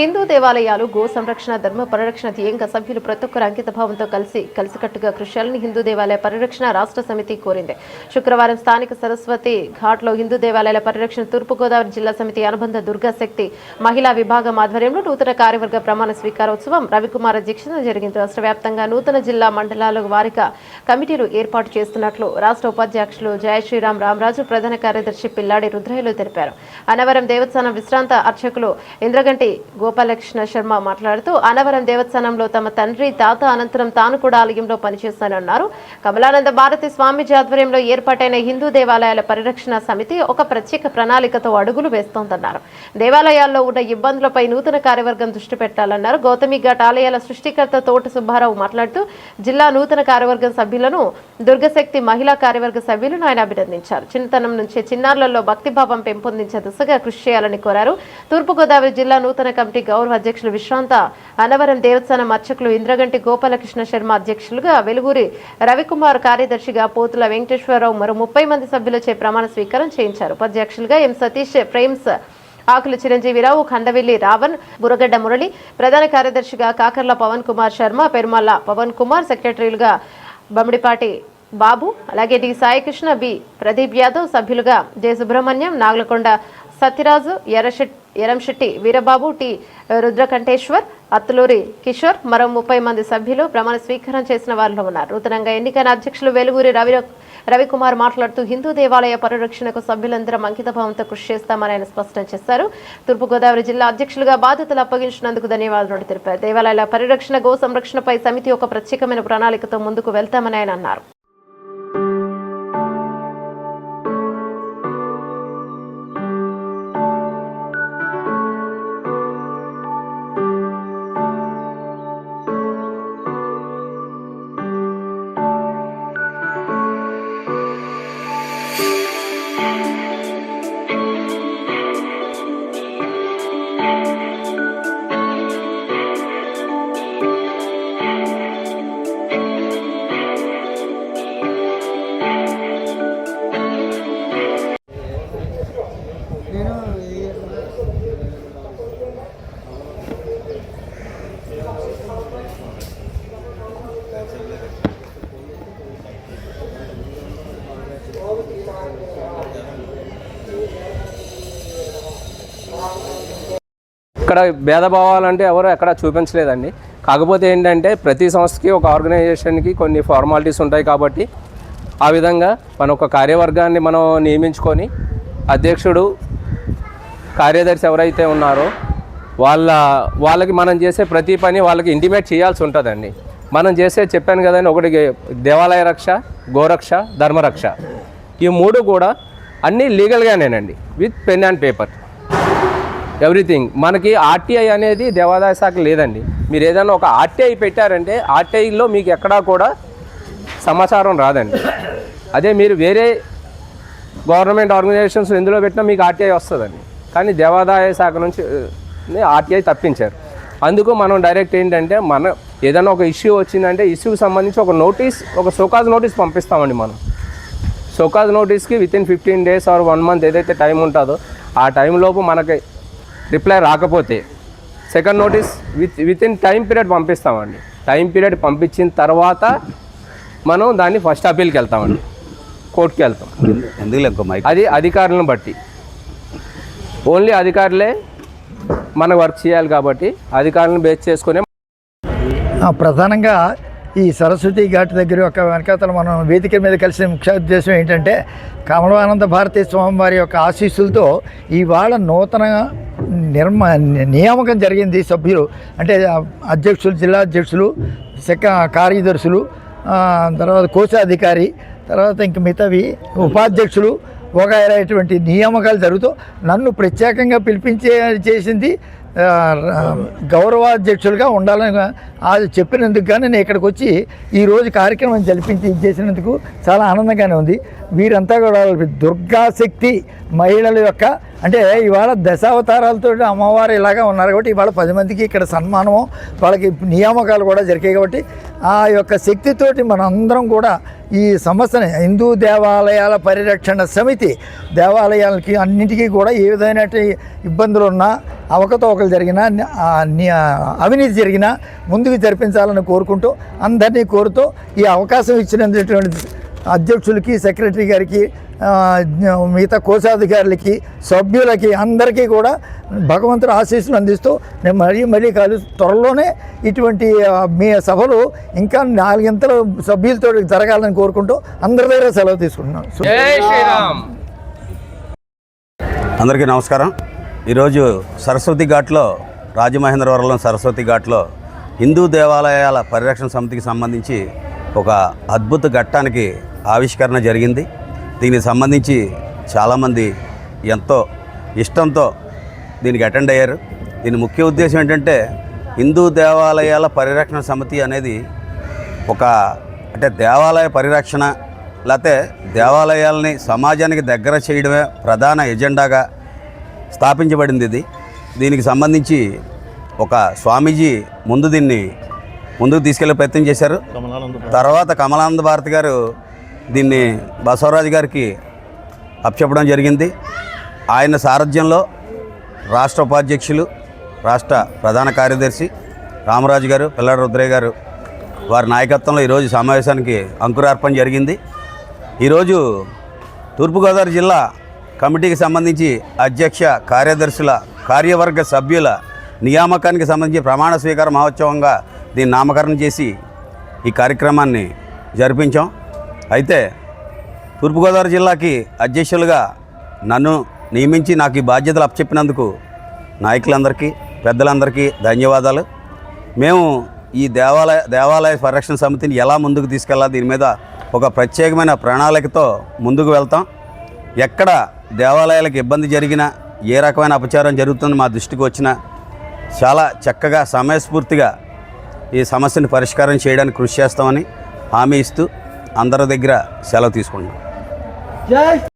హిందూ దేవాలయాలు గో సంరక్షణ ధర్మ పరిరక్షణ ధ్యేయంగా సభ్యులు ప్రతి ఒక్కరు అంకితభావంతో కలిసి కలిసికట్టుగా కృషి చేయాలని హిందూ దేవాలయ పరిరక్షణ రాష్ట్ర సమితి కోరింది. శుక్రవారం స్థానిక సరస్వతి ఘాట్లో హిందూ దేవాలయాల పరిరక్షణ తూర్పుగోదావరి జిల్లా సమితి అనుబంధ దుర్గా శక్తి మహిళా విభాగం ఆధ్వర్యంలో నూతన కార్యవర్గ ప్రమాణ స్వీకారోత్సవం రవికుమార్ అధ్యక్షతన జరిగింది. రాష్ట్ర వ్యాప్తంగా నూతన జిల్లా మండలాల వారిగా కమిటీలు ఏర్పాటు చేస్తున్నట్లు రాష్ట్ర ఉపాధ్యక్షులు జయ శ్రీరామ్ రామరాజు ప్రధాన కార్యదర్శి పిల్లాడి రుద్రయ్యలు తెలిపారు. అనవరం దేవస్థానం విశ్రాంత అర్చకులు ఇంద్రగంటి గోపాలకృష్ణ శర్మ మాట్లాడుతూ అనవరం దేవస్థానంలో తమ తండ్రి తాత అనంతరం తాను కూడా ఆలయంలో పనిచేస్తానన్నారు. కమలానంద భారతి స్వామీజీ ఆధ్వర్యంలో ఏర్పాటైన హిందూ దేవాలయాల పరిరక్షణ సమితి ఒక ప్రత్యేక ప్రణాళికతో అడుగులు వేస్తోందన్నారు. దేవాలయాల్లో ఉన్న ఇబ్బందులపై నూతన కార్యవర్గం దృష్టి పెట్టాలన్నారు. గౌతమి ఘాట్ ఆలయాల సృష్టికర్త తోట సుబ్బారావు మాట్లాడుతూ జిల్లా నూతన కార్యవర్గం సభ్యులను దుర్గశక్తి మహిళా కార్యవర్గ సభ్యులను ఆయన అభినందించారు. చిన్నతనం నుంచే చిన్నారులలో భక్తిభావం పెంపొందించే దిశగా కృషి చేయాలని కోరారు. తూర్పుగోదావరి జిల్లా నూతన కమిటీ గౌరవ అధ్యక్షులు విశ్రాంత అనవరం దేవస్థానం అర్చకులు ఇంద్రగంటి గోపాలకృష్ణ శర్మ అధ్యక్షులుగా వెలుగురి రవికుమార్ కార్యదర్శిగా పోతుల వెంకటేశ్వరరావు మరో ముప్పై మంది సభ్యులచే ప్రమాణ స్వీకారం చేయించారు. ఉపాధ్యక్షులుగా ఎం సతీష్ ప్రేమ్స్ ఆకుల చిరంజీవిరావు ఖండవెల్లి రావణ్ బురగడ్డ మురళి ప్రధాన కార్యదర్శిగా కాకర్ల పవన్ కుమార్ శర్మ పెరుమల్ల పవన్ కుమార్ సెక్రటరీలుగా బమిడిపాటి బాబు అలాగే డి సాయికృష్ణ బి ప్రదీప్ యాదవ్ సభ్యులుగా జె సుబ్రహ్మణ్యం నాగలకొండ సత్యరాజు ఎర్రశెట్ ఎరంశెట్టి వీరబాబు టి. రుద్రకంఠేశ్వర్ అత్తులూరి కిషోర్ మరో ముప్పై మంది సభ్యులు ప్రమాణ స్వీకారం చేసిన వారిలో ఉన్నారు. నూతనంగా ఎన్నికైన అధ్యక్షులు వెలుగురి రవి రవికుమార్ మాట్లాడుతూ హిందూ దేవాలయ పరిరక్షణకు సభ్యులందరం అంకితభావంతో కృషి చేస్తామని ఆయన స్పష్టం చేశారు. తూర్పుగోదావరి జిల్లా అధ్యక్షులుగా బాధ్యతలు అప్పగించినందుకు ధన్యవాదాలు తెలిపారు దేవాలయాల పరిరక్షణ గో సంరక్షణపై సమితి ఒక ప్రత్యేకమైన ప్రణాళికతో ముందుకు వెళ్తామని ఆయన అన్నారు. ఇక్కడ భేదభావాలంటే ఎవరు ఎక్కడ చూపించలేదండి. కాకపోతే ఏంటంటే ప్రతి సంస్థకి ఒక ఆర్గనైజేషన్కి కొన్ని ఫార్మాలిటీస్ ఉంటాయి కాబట్టి ఆ విధంగా మన ఒక కార్యవర్గాన్ని మనం నియమించుకొని అధ్యక్షుడు కార్యదర్శి ఎవరైతే ఉన్నారో వాళ్ళ వాళ్ళకి మనం చేసే ప్రతి పని వాళ్ళకి ఇంటిమేట్ చేయాల్సి ఉంటుందండి. మనం చేసే చెప్పాను కదండి ఒకటి దేవాలయ రక్ష గోరక్ష ధర్మరక్ష. ఈ మూడు కూడా అన్నీ లీగల్గానేనండి with pen and paper. Everything. మనకి ఆర్టీఐ అనేది దేవాదాయ శాఖ లేదండి. మీరు ఏదైనా ఒక ఆర్టీఐ పెట్టారంటే ఆర్టీఐలో మీకు ఎక్కడా కూడా సమాచారం రాదండి. అదే మీరు వేరే గవర్నమెంట్ ఆర్గనైజేషన్స్ ఎందులో పెట్టినా మీకు ఆర్టీఐ వస్తుందండి. కానీ దేవాదాయ శాఖ నుంచి ఆర్టీఐ తప్పించారు. అందుకు మనం డైరెక్ట్ ఏంటంటే మన ఏదైనా ఒక ఇష్యూ వచ్చిందంటే ఇష్యూకి సంబంధించి ఒక నోటీస్ ఒక సోకాజ్ నోటీస్ పంపిస్తామండి మనం. Show cause నోటీస్కి within fifteen days or one month ఏదైతే టైం ఉంటుందో ఆ టైంలోపు మనకి రిప్లై రాకపోతే second notice with within time period పంపిస్తామండి. టైం పీరియడ్ పంపించిన తర్వాత మనం దాన్ని ఫస్ట్ అప్పీల్కి వెళ్తామండి. కోర్టుకి వెళ్తాం. ఎందుకు ఇంకో మైక్? అది అధికారులను బట్టి. ఓన్లీ అధికారులే మన వర్క్ చేయాలి కాబట్టి అధికారులను బేస్ చేసుకునే ఆ, ప్రధానంగా ఈ సరస్వతి ఘాట్ దగ్గర ఒక వెనకాతల మనం వేదిక మీద కలిసిన ముఖ్య ఉద్దేశం ఏంటంటే కమలానంద భారతీ స్వామి వారి యొక్క ఆశీస్సులతో ఇవాళ నూతన నిర్మ నియామకం జరిగింది సభ్యులు. అంటే అధ్యక్షులు జిల్లా అధ్యక్షులు సెక కార్యదర్శులు తర్వాత కోశాధికారి తర్వాత ఇంక మిగతావి ఉపాధ్యక్షులు వగైరాటువంటి నియామకాలు జరుగుతూ నన్ను ప్రత్యేకంగా పిలిపించే చేసింది గౌరవాధ్యక్షులుగా ఉండాలని అది చెప్పినందుకు కానీ నేను ఇక్కడికి వచ్చి ఈరోజు కార్యక్రమం జరిపించి చేసినందుకు చాలా ఆనందంగానే ఉంది. వీరంతా కూడా దుర్గాశక్తి మహిళల యొక్క అంటే ఇవాళ దశావతారాలతో అమ్మవారు ఇలాగా ఉన్నారు కాబట్టి ఇవాళ పది మందికి ఇక్కడ సన్మానం వాళ్ళకి నియామకాలు కూడా జరిగాయి కాబట్టి ఆ యొక్క శక్తితోటి మనందరం కూడా ఈ సమస్యని హిందూ దేవాలయాల పరిరక్షణ సమితి దేవాలయాలకి అన్నింటికీ కూడా ఏ విధమైన ఇబ్బందులు ఉన్నా అవకతవకలు జరిగినా అవినీతి జరిగినా ముందుకు జరిపించాలని కోరుకుంటూ అందరినీ కోరుతూ ఈ అవకాశం ఇచ్చినటువంటి అధ్యక్షులకి సెక్రటరీ గారికి మిగతా కోశాధికారులకి సభ్యులకి అందరికీ కూడా భగవంతుడు ఆశీస్సులు అందిస్తూ నేను మరీ మరీ కాదు త్వరలోనే ఇటువంటి మీ సభలు ఇంకా నాలుగింతల సభ్యులతో జరగాలని కోరుకుంటూ అందరి దగ్గర సెలవు తీసుకుంటున్నాను. జై శ్రీరామ్. అందరికీ నమస్కారం. ఈరోజు సరస్వతి ఘాట్లో రాజమహేంద్రవరంలో సరస్వతి ఘాట్లో హిందూ దేవాలయాల పరిరక్షణ సమితికి సంబంధించి ఒక అద్భుత ఘట్టానికి ఆవిష్కరణ జరిగింది. దీనికి సంబంధించి చాలామంది ఎంతో ఇష్టంతో దీనికి అటెండ్ అయ్యారు. దీని ముఖ్య ఉద్దేశం ఏంటంటే హిందూ దేవాలయాల పరిరక్షణ సమితి అనేది ఒక అంటే దేవాలయ పరిరక్షణ లేకపోతే దేవాలయాల్ని సమాజానికి దగ్గర చేయడమే ప్రధాన ఎజెండాగా స్థాపించబడింది ఇది. దీనికి సంబంధించి ఒక స్వామీజీ ముందు దీన్ని ముందుకు తీసుకెళ్ళే ప్రయత్నం చేశారు. తర్వాత కమలానంద భారతి గారు దీన్ని బసవరాజు గారికి అప్పచెప్పడం జరిగింది. ఆయన సారథ్యంలో రాష్ట్ర ఉపాధ్యక్షులు రాష్ట్ర ప్రధాన కార్యదర్శి రామరాజు గారు పిల్లాడి రుద్రయ్య గారు వారి నాయకత్వంలో ఈరోజు సమావేశానికి అంకురార్పణ జరిగింది. ఈరోజు తూర్పుగోదావరి జిల్లా కమిటీకి సంబంధించి అధ్యక్ష కార్యదర్శుల కార్యవర్గ సభ్యుల నియామకానికి సంబంధించి ప్రమాణ స్వీకార మహోత్సవంగా దీన్ని నామకరణం చేసి ఈ కార్యక్రమాన్ని జరిపించాం. అయితే తూర్పుగోదావరి జిల్లాకి అధ్యక్షులుగా నన్ను నియమించి నాకు ఈ బాధ్యతలు అప్పచెప్పినందుకు నాయకులందరికీ పెద్దలందరికీ ధన్యవాదాలు. మేము ఈ దేవాలయ దేవాలయ పరిరక్షణ సమితిని ఎలా ముందుకు తీసుకెళ్ళాలి దీని మీద ఒక ప్రత్యేకమైన ప్రణాళికతో ముందుకు వెళ్తాం. ఎక్కడ దేవాలయాలకు ఇబ్బంది జరిగినా ఏ రకమైన అపచారం జరుగుతుందో మా దృష్టికి వచ్చినా చాలా చక్కగా సమయస్ఫూర్తిగా ఈ సమస్యను పరిష్కారం చేయడానికి కృషి చేస్తామని హామీ ఇస్తూ అందరి దగ్గర సెలవు తీసుకుంటున్నాం.